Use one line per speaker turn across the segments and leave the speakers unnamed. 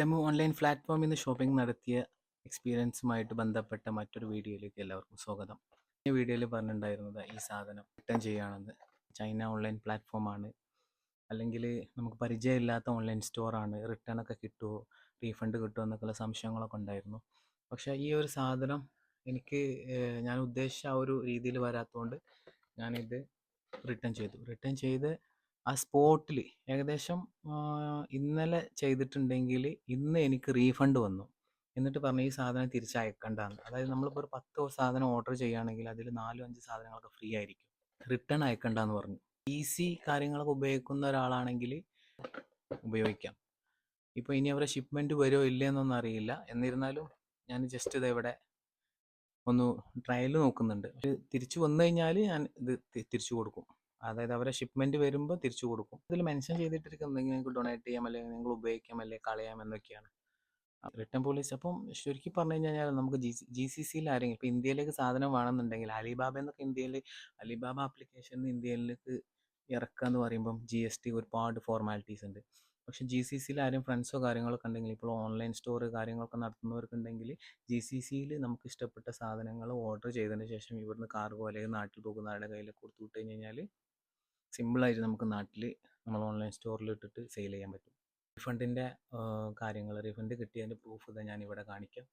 Temu online പ്ലാറ്റ്ഫോമിൽ നിന്ന് shopping നടത്തിയ എക്സ്പീരിയൻസുമായിട്ട് ബന്ധപ്പെട്ട മറ്റൊരു വീഡിയോയിലേക്ക് എല്ലാവർക്കും സ്വാഗതം. ഈ വീഡിയോയിൽ പറഞ്ഞിട്ടുണ്ടായിരുന്നത് ഈ സാധനം റിട്ടേൺ ചെയ്യുകയാണെന്ന്. ചൈന ഓൺലൈൻ പ്ലാറ്റ്ഫോമാണ്. അല്ലെങ്കിൽ നമുക്ക് പരിചയമില്ലാത്ത ഓൺലൈൻ സ്റ്റോറാണ്. റിട്ടേൺ ഒക്കെ കിട്ടുമോ റീഫണ്ട് കിട്ടുമോ എന്നൊക്കെയുള്ള സംശയങ്ങളൊക്കെ ഉണ്ടായിരുന്നു. പക്ഷേ ഈ ഒരു സാധനം എനിക്ക് ഞാൻ ഉദ്ദേശിച്ച ആ ഒരു രീതിയിൽ വരാത്തതുകൊണ്ട് ഞാനിത് റിട്ടേൺ ചെയ്തു. റിട്ടേൺ ചെയ്ത് ആ സ്പോട്ടിൽ ഏകദേശം ഇന്നലെ ചെയ്തിട്ടുണ്ടെങ്കിൽ ഇന്ന് എനിക്ക് റീഫണ്ട് വന്നു. എന്നിട്ട് പറഞ്ഞു ഈ സാധനം തിരിച്ചയക്കേണ്ടതാണ് അതായത് നമ്മളിപ്പോൾ ഒരു പത്ത് സാധനം ഓർഡർ ചെയ്യുകയാണെങ്കിൽ അതിൽ നാലും അഞ്ച് സാധനങ്ങളൊക്കെ ഫ്രീ ആയിരിക്കും. റിട്ടേൺ അയക്കണ്ടെന്ന് പറഞ്ഞു. ഈസി കാര്യങ്ങളൊക്കെ ഉപയോഗിക്കുന്ന ഒരാളാണെങ്കിൽ ഉപയോഗിക്കാം. ഇപ്പോൾ ഇനി അവരുടെ ഷിപ്മെന്റ് വരുമോ ഇല്ലയെന്നൊന്നും അറിയില്ല. എന്നിരുന്നാലും ഞാൻ ജസ്റ്റ് ഇത് ഇവിടെ ഒന്ന് ട്രയൽ നോക്കുന്നുണ്ട്. തിരിച്ചു വന്നു കഴിഞ്ഞാൽ ഞാൻ ഇത് തിരിച്ചു കൊടുക്കും. അതായത് അവരെ ഷിപ്മെന്റ് വരുമ്പോൾ തിരിച്ചു കൊടുക്കും. ഇതിൽ മെൻഷൻ ചെയ്തിട്ടിരിക്കുന്നത് നിങ്ങൾക്ക് ഡൊണേറ്റ് ചെയ്യാം അല്ലെങ്കിൽ നിങ്ങൾ ഉപയോഗിക്കാം അല്ലെങ്കിൽ കളയാം എന്നൊക്കെയാണ്. റിട്ടേൺ പോളിസി അപ്പം ശരിക്കും പറഞ്ഞു കഴിഞ്ഞാൽ നമുക്ക് ജി ജി സി സിയിൽ ആരെങ്കിലും ഇപ്പോൾ ഇന്ത്യയിലേക്ക് സാധനം വേണമെന്നുണ്ടെങ്കിൽ അലിബാബ എന്നൊക്കെ ഇന്ത്യയിൽ അലിബാബ ആപ്ലിക്കേഷൻ ഇന്ത്യയിലേക്ക് ഇറക്കുക എന്ന് പറയുമ്പം ജി എസ് ടി ഒരുപാട് ഫോർമാലിറ്റീസ് ഉണ്ട്. പക്ഷേ ജി സി സിയിൽ ആരും ഫ്രണ്ട്സോ കാര്യങ്ങളൊക്കെ ഉണ്ടെങ്കിൽ ഇപ്പോൾ ഓൺലൈൻ സ്റ്റോർ കാര്യങ്ങളൊക്കെ നടത്തുന്നവർക്കുണ്ടെങ്കിൽ ജി സി സിയിൽ നമുക്ക് ഇഷ്ടപ്പെട്ട സാധനങ്ങൾ ഓർഡർ ചെയ്തതിന് ശേഷം ഇവിടുന്ന് കാർഗോ അല്ലെങ്കിൽ നാട്ടിൽ പോകുന്ന പോകുന്നവരുടെ കയ്യിൽ കൊടുത്തു വിട്ട് കഴിഞ്ഞ് കഴിഞ്ഞാൽ സിമ്പിളായിട്ട് നമുക്ക് നാട്ടിൽ നമ്മൾ ഓൺലൈൻ സ്റ്റോറിൽ ഇട്ടിട്ട് സെയിൽ ചെയ്യാൻ പറ്റും. റീഫണ്ടിന്റെ കാര്യങ്ങൾ റീഫണ്ട് കിട്ടിയതിന്റെ പ്രൂഫ് ഇതാ ഇവിടെ കാണിക്കാം.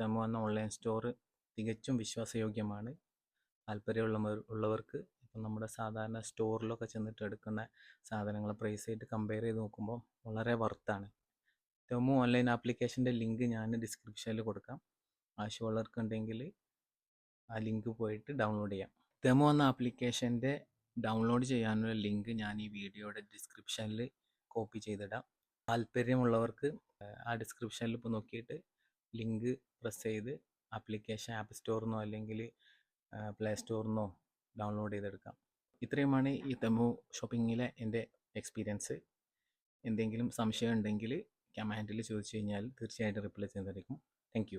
തെമോ വന്ന ഓൺലൈൻ സ്റ്റോർ തികച്ചും വിശ്വാസയോഗ്യമാണ്. താല്പര്യമുള്ള ഉള്ളവർക്ക് ഇപ്പം നമ്മുടെ സാധാരണ സ്റ്റോറിലൊക്കെ ചെന്നിട്ട് എടുക്കുന്ന സാധനങ്ങൾ പ്രൈസ് ആയിട്ട് കമ്പയർ ചെയ്ത് നോക്കുമ്പോൾ വളരെ വർത്താണ് തെമു ഓൺലൈൻ ആപ്ലിക്കേഷന്റെ ലിങ്ക് ഞാൻ ഡിസ്ക്രിപ്ഷനിൽ കൊടുക്കാം. ആവശ്യമുള്ളവർക്കുണ്ടെങ്കിൽ ആ ലിങ്ക് പോയിട്ട് ഡൗൺലോഡ് ചെയ്യാം. തെമു എന്ന ആപ്ലിക്കേഷന്റെ ഡൗൺലോഡ് ചെയ്യാനുള്ള ലിങ്ക് ഞാൻ ഈ വീഡിയോയുടെ ഡിസ്ക്രിപ്ഷനിൽ കോപ്പി ചെയ്തിടാം. താല്പര്യമുള്ളവർക്ക് ആ ഡിസ്ക്രിപ്ഷനിൽ ഇപ്പോൾ നോക്കിയിട്ട് ലിങ്ക് പ്രസ് ചെയ്ത് ആപ്ലിക്കേഷൻ ആപ്പ് സ്റ്റോറിൽ അല്ലെങ്കിൽ പ്ലേ സ്റ്റോറിൽ നിന്നോ ഡൗൺലോഡ് ചെയ്തെടുക്കാം. ഇത്രയുമാണ് ഈ തെമു ഷോപ്പിങ്ങിലെ എന്റെ എക്സ്പീരിയൻസ്. എന്തെങ്കിലും സംശയം ഉണ്ടെങ്കിൽ കമാൻഡിൽ ചോദിച്ചു കഴിഞ്ഞാൽ തീർച്ചയായിട്ടും റിപ്ലൈ ചെയ്യുന്നതായിരിക്കും താങ്ക്